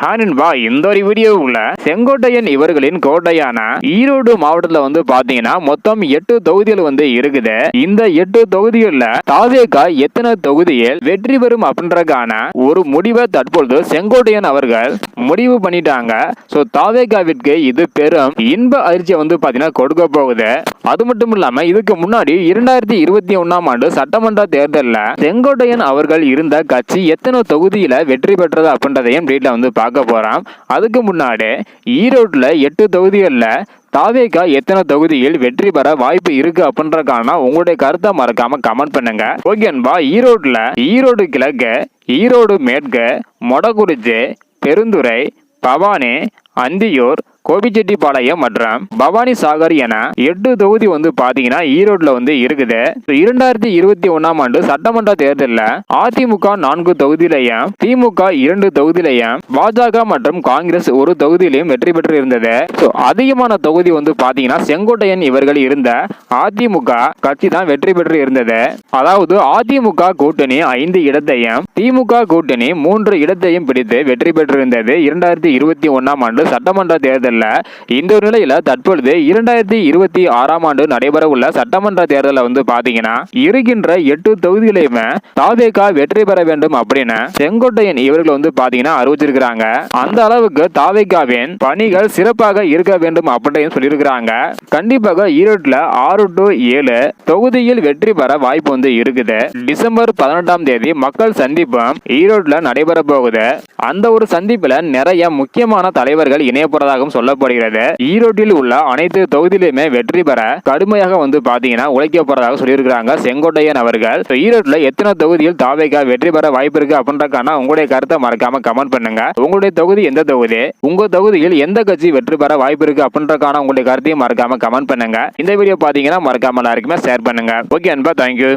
ஹானின்பா இந்த ஒரு வீடியோவுக்குள்ள செங்கோட்டையன் இவர்களின் கோட்டையான ஈரோடு மாவட்டத்துல வந்து பாத்தீங்கன்னா மொத்தம் எட்டு தொகுதிகள் வந்து இருக்குது. இந்த எட்டு தொகுதிகள்ல தாவேகா எத்தனை தொகுதியில் வெற்றி பெறும் அப்படின்றக்கான ஒரு முடிவை தற்பொழுது செங்கோட்டையன் அவர்கள் முடிவு பண்ணிட்டாங்க. சோ தாவேகாவிற்கு இது பெரும் இன்ப அதிர்ச்சியை வந்து பாத்தீங்கன்னா கொடுக்க போகுது. அது மட்டும் இல்லாம இதுக்கு முன்னாடி இரண்டாயிரத்தி இருபத்தி ஒன்னாம் ஆண்டு சட்டமன்ற தேர்தலில் செங்கோட்டையன் அவர்கள் இருந்த கட்சி எத்தனை தொகுதியில வெற்றி பெற்றது அப்படின்றதையும் டீட்ல வந்து பார்க்க போறோம் அதுக்கு முன்னாடி ஈரோட்டில் எட்டு தொகுதிகளில் தாவேகா எத்தனை தொகுதியில் வெற்றி பெற வாய்ப்பு இருக்கு அப்படின்றக்கான உங்களுடைய கருத்தை மறக்காம கமெண்ட் பண்ணுங்க. ஓகேன்பா ஈரோட்டில் ஈரோடு கிழக்கு ஈரோடு மேற்கு மொடகுறிச்சி பெருந்துறை பவானி அந்தியூர் கோபிச்செட்டிப்பாளையம் மற்றும் பவானி சாகர் என எட்டு தொகுதி வந்து பாத்தீங்கன்னா ஈரோட்ல வந்து இருக்குது. இரண்டாயிரத்தி இருபத்தி ஒன்னாம் ஆண்டு சட்டமன்ற தேர்தலில் அதிமுக நான்கு தொகுதியிலையும் திமுக இரண்டு தொகுதியிலையும் பாஜக மற்றும் காங்கிரஸ் ஒரு தொகுதியிலையும் வெற்றி பெற்று இருந்தது அதிகமான தொகுதி வந்து பாத்தீங்கன்னா செங்கோட்டையன் இவர்கள் இருந்த அதிமுக கட்சி தான் வெற்றி பெற்று இருந்தது அதாவது அதிமுக கூட்டணி ஐந்து இடத்தையும் திமுக கூட்டணி மூன்று இடத்தையும் பிடித்து வெற்றி பெற்றிருந்தது. இரண்டாயிரத்தி இருபத்தி ஒன்னாம் ஆண்டு சட்டமன்ற தேர்தல் தேர்தலில் இந்த ஒரு நிலையில தற்பொழுது இரண்டாயிரத்தி இருபத்தி ஆறாம் ஆண்டு நடைபெற உள்ள சட்டமன்ற தேர்தலில் வந்து பார்த்தீங்கன்னா இருக்கின்ற எட்டு தொகுதிகளையுமே தாவேகா வெற்றி பெற வேண்டும் அப்படின்னு செங்கோட்டையன் இவர்கள் வந்து பார்த்தீங்கன்னா அறிவிச்சிருக்கிறாங்க அந்த அளவுக்கு தாவேகாவின் பணிகள் சிறப்பாக இருக்க வேண்டும் அப்படின்னு சொல்லியிருக்கிறாங்க. கண்டிப்பாக ஈரோட்டில் ஆறு டு ஏழு தொகுதியில் வெற்றி பெற வாய்ப்பு வந்து இருக்குது. டிசம்பர் பதினெட்டாம் தேதி மக்கள் சந்திப்பும் ஈரோட்டில் நடைபெற போகுது. அந்த ஒரு சந்திப்பில் நிறைய முக்கியமான தலைவர்கள் இணைய போறதாகவும் சொல்லப்படுகிறது. ஈரோட்டில் உள்ள அனைத்து தொகுதியிலுமே வெற்றி பெற கடுமையாக வந்து பாத்தீங்கன்னா உழைக்க போறதாக சொல்லியிருக்கிறாங்க செங்கோட்டையன் அவர்கள். ஈரோட்டில் எத்தனை தொகுதியில் தாவேக்கா வெற்றி பெற வாய்ப்பு இருக்கு அப்படின்றக்கான உங்களுடைய கருத்தை மறக்காம கமெண்ட் பண்ணுங்க. உங்களுடைய தொகுதி எந்த தொகுதி? உங்க தொகுதியில் எந்த கட்சி வெற்றி பெற வாய்ப்பு இருக்கு அப்படின்றக்கான உங்களுடைய கருத்தையும் மறக்காம கமெண்ட் பண்ணுங்க. இந்த வீடியோ பாத்தீங்கன்னா மறக்காம எல்லாருக்குமே ஷேர் பண்ணுங்க. ஓகே அன்பா தேங்க்யூ